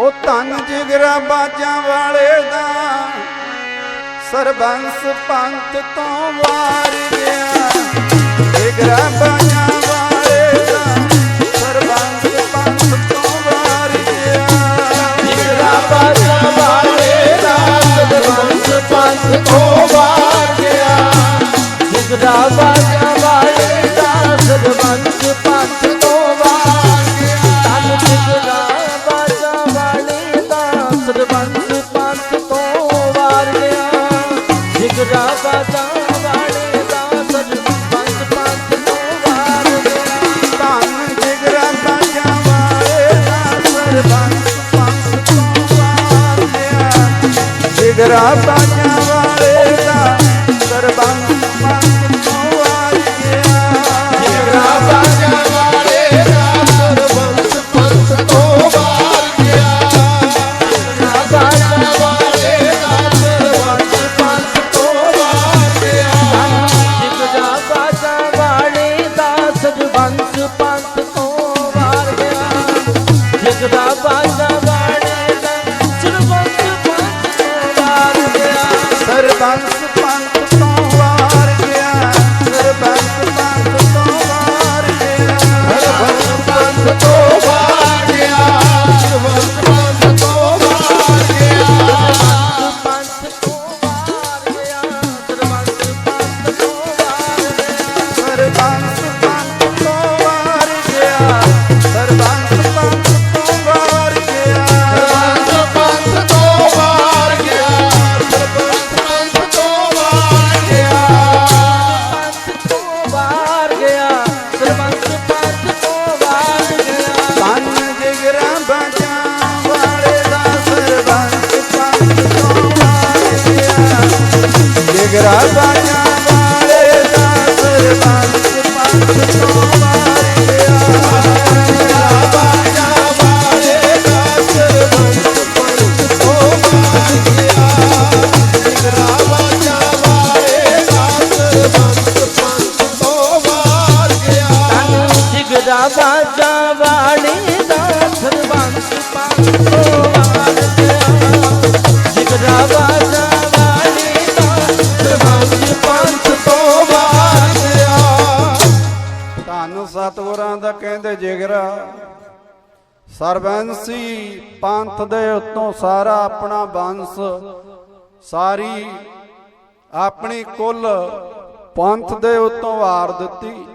ਉਹ ਧੰਨ ਜਿਗਰਾ ਬਾਜਾਂ ਵਾਲੇ ਦਾ ਸਰਬੰਸ ਪੰਥ ਤੋਂ ਵਾਰ ਗਿਆ। ਜਿਗਰਾ ਬਾਜਾਂ ਵਾਲੇ ਦਾ ਸਰਬੰਸ ਪੰਥ ਤੋਂ ਵਾਰ ਗਿਆ। ਜਿਗਰਾ ਬਾਜਾ ਵਾਲੇ ਦਾ ਸਦਵੰਸ ਪੰਥ ਤੋਂ ਵਾਰ ਗਿਆ। ਜਿਗਰਾ ਬਾਜਾ ਵਾਲੇ ਦਾ ਸਦਵੰਸ ਪੰਥ ਜਿਗਰਾ ਬਾਜਾ ਵਾਲੇ ਦਾ ਸਦਵੰਸ ਪੰਥ ਤੋਂ ਵਾਰ ਗਿਆ ਧੰਨ ਜਿਗਰਾ ਬਾਜਾਂ ਵਾਲੇ ਦਾ ਸਰਬੰਸ ਪੰਥ ਤੋਂ ਵਾਰ ਗਿਆ ਜਿਗਰਾ ਬਾਜਾਂ ਪੰਥ ਤੋਂ ਵਾਰ ਗਿਆ। ਬਾਜਾ ਵਾਲੇ ਸਰਬੰਸ ਪੰਥ ਤੋਂ ਵਾਰ ਸਰਬੰਸ ਪੰਥ ਤੋਂ ਜਿਗਰਾ ਬਾਜਾਂ ਵਾਲੇ ਦਾ ਸਰਬੰਸ ਪੰਥ ਤੋਂ ਵਾਰ ਗਿਆ ਧੰਨ ਸਤਿਗੁਰਾਂ ਦਾ ਕਹਿੰਦੇ ਜਿਗਰਾ। ਸਰਬੰਸੀ ਪੰਥ ਦੇ ਉੱਤੋਂ ਸਾਰਾ ਆਪਣਾ ਬੰਸ। ਸਾਰੀ ਆਪਣੀ ਕੁੱਲ ਪੰਥ ਦੇ ਉੱਤੋਂ ਵਾਰ ਦਿੱਤੀ।